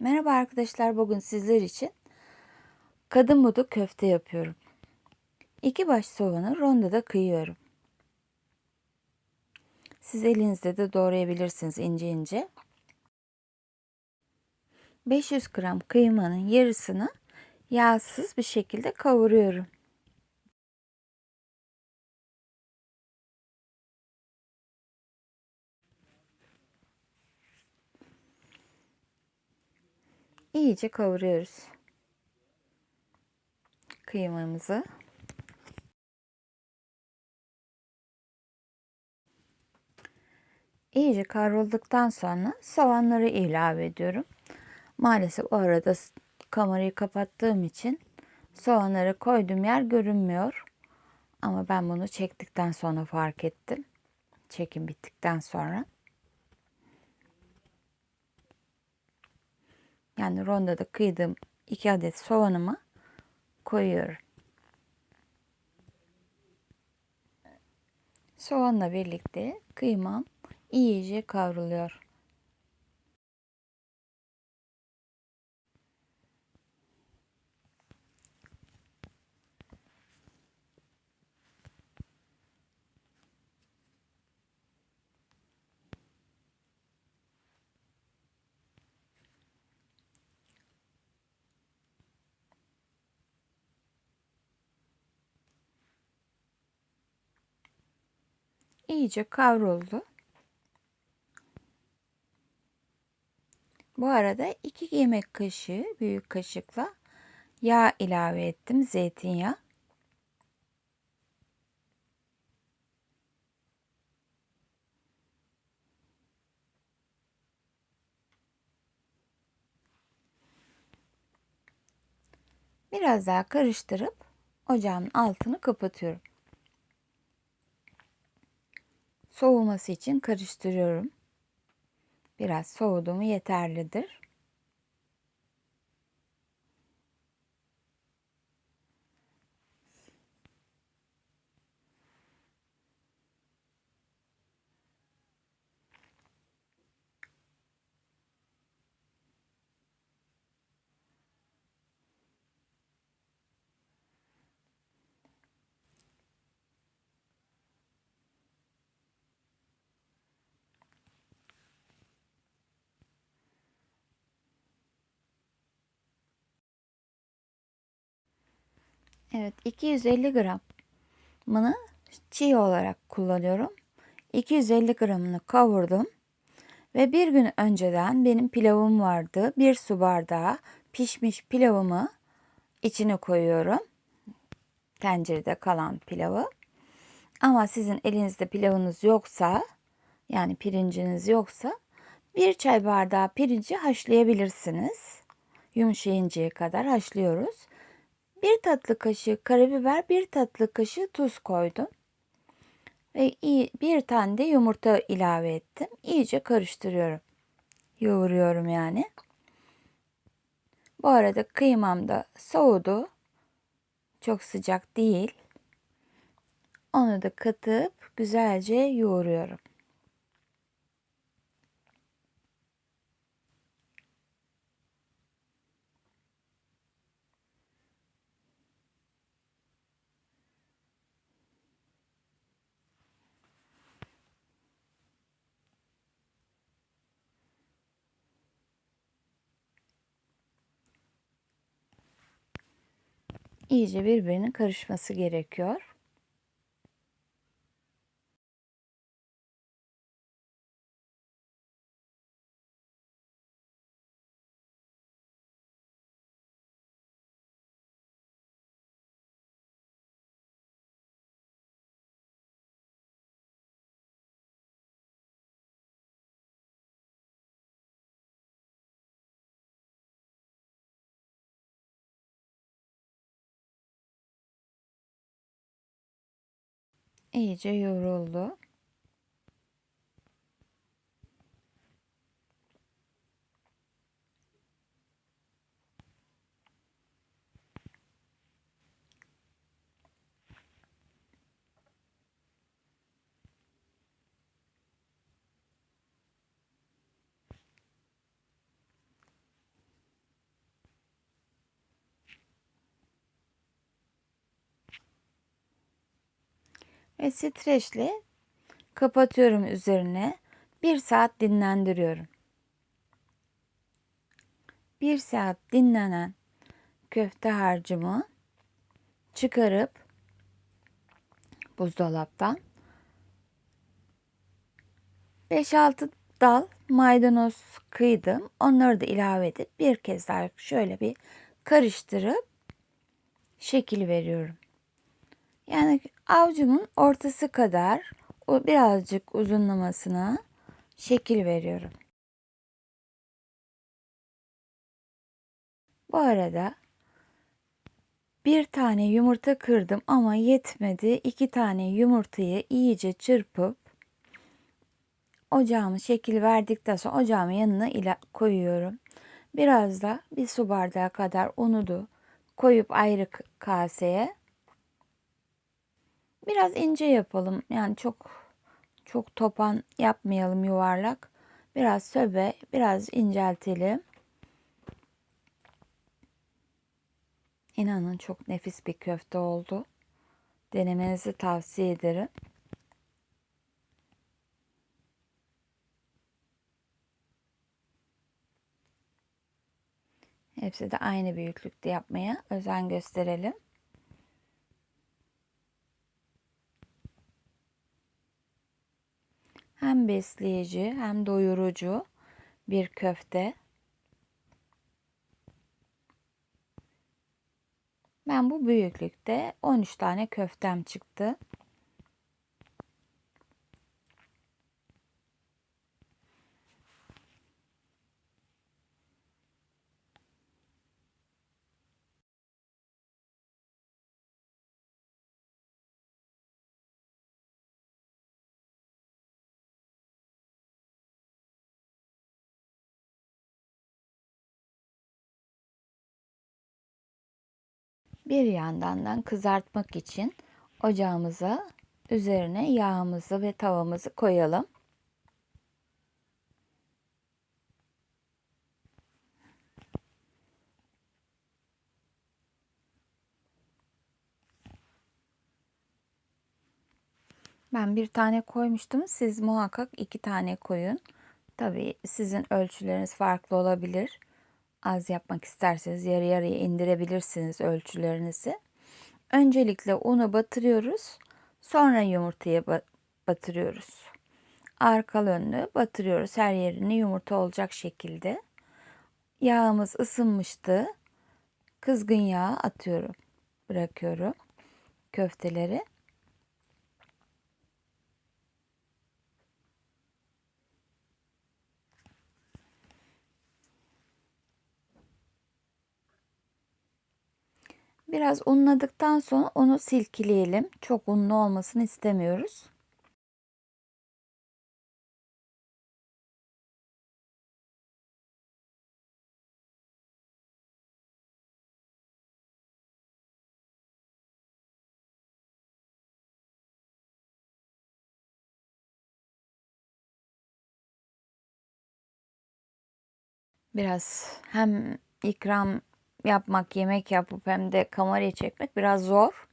Merhaba arkadaşlar, bugün sizler için kadın budu köfte yapıyorum. İki baş soğanı rondoda kıyıyorum. Siz elinizde de doğrayabilirsiniz ince ince. 500 gram kıymanın yarısını yağsız bir şekilde kavuruyorum. İyice kavuruyoruz kıymamızı. İyice kavrulduktan sonra soğanları ilave ediyorum. Maalesef o arada kamerayı kapattığım için soğanları koyduğum yer görünmüyor. Ama ben bunu çektikten sonra fark ettim. Çekim bittikten sonra. Yani rondoda kıydığım 2 adet soğanımı koyuyorum. Soğanla birlikte kıymam iyice kavruluyor. İyice kavruldu. Bu arada 2 yemek kaşığı büyük kaşıkla yağ ilave ettim. Zeytinyağı. Biraz daha karıştırıp ocağın altını kapatıyorum. Soğuması için karıştırıyorum. Biraz soğudu mu yeterlidir. Evet 250 gramını çiğ olarak kullanıyorum. 250 gramını kavurdum. Ve bir gün önceden benim pilavım vardı. Bir su bardağı pişmiş pilavımı içine koyuyorum. Tencerede kalan pilavı. Ama sizin elinizde pilavınız yoksa yani pirinciniz yoksa bir çay bardağı pirinci haşlayabilirsiniz. Yumuşayıncaya kadar haşlıyoruz. Bir tatlı kaşığı karabiber, bir tatlı kaşığı tuz koydum. Ve bir tane de yumurta ilave ettim. İyice karıştırıyorum. Yoğuruyorum yani. Bu arada kıymam da soğudu. Çok sıcak değil. Onu da katıp güzelce yoğuruyorum. İyice birbirinin karışması gerekiyor. İyice yoğruldu. Ve streçle kapatıyorum üzerine. Bir saat dinlendiriyorum. Bir saat dinlenen köfte harcımı çıkarıp buzdolaptan 5-6 dal maydanoz kıydım. Onları da ilave edip bir kez daha şöyle bir karıştırıp şekil veriyorum. Yani avcumun ortası kadar birazcık uzunlamasına şekil veriyorum. Bu arada bir tane yumurta kırdım ama yetmedi. İki tane yumurtayı iyice çırpıp ocağımı şekil verdikten sonra ocağımın yanına ila koyuyorum. Biraz da bir su bardağı kadar unu da koyup ayrı kaseye. Biraz ince yapalım. Yani çok çok topan yapmayalım yuvarlak. Biraz söbe, biraz inceltelim. İnanın çok nefis bir köfte oldu. Denemenizi tavsiye ederim. Hepsi de aynı büyüklükte yapmaya özen gösterelim. Hem besleyici hem doyurucu bir köfte. Ben bu büyüklükte 13 tane köftem çıktı. Bir yandan kızartmak için ocağımıza üzerine yağımızı ve tavamızı koyalım. Ben bir tane koymuştum. Siz muhakkak iki tane koyun. Tabii sizin ölçüleriniz farklı olabilir az yapmak isterseniz yarı yarıya indirebilirsiniz ölçülerinizi. Öncelikle unu batırıyoruz. Sonra yumurtayı batırıyoruz. Arkalı önlü batırıyoruz. Her yerini yumurta olacak şekilde. Yağımız ısınmıştı. Kızgın yağ atıyorum. Bırakıyorum köfteleri. Biraz unladıktan sonra onu silkileyelim. Çok unlu olmasını istemiyoruz. Biraz hem ikram yapmak, yemek yapıp hem de kamerayı çekmek biraz zor.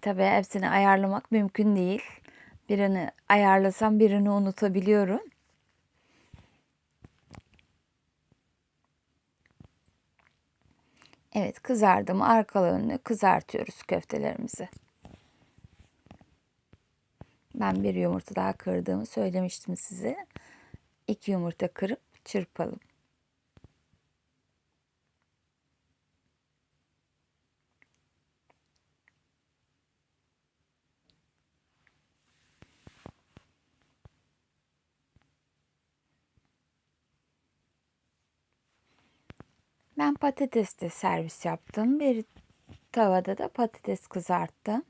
Tabii hepsini ayarlamak mümkün değil. Birini ayarlasam birini unutabiliyorum. Evet kızardım arkalı önlü kızartıyoruz köftelerimizi. Ben bir yumurta daha kırdığımı söylemiştim size. İki yumurta kırıp çırpalım. Ben patates de servis yaptım. Bir tavada da patates kızarttım.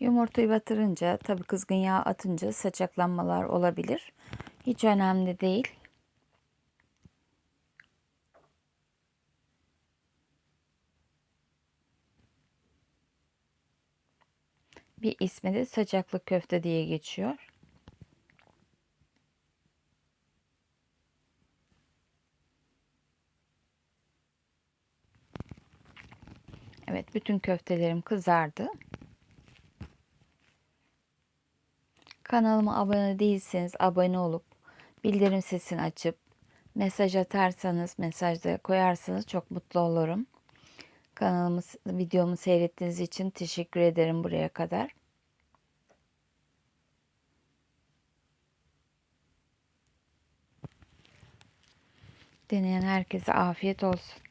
Yumurtayı batırınca tabii kızgın yağ atınca saçaklanmalar olabilir. Hiç önemli değil. Bir ismi de saçaklı köfte diye geçiyor. Evet, bütün köftelerim kızardı. Kanalıma abone değilseniz abone olup bildirim sesini açıp mesaj atarsanız, mesajda koyarsanız çok mutlu olurum. Kanalımı, videomu seyrettiğiniz için teşekkür ederim buraya kadar. Deneyen herkese afiyet olsun.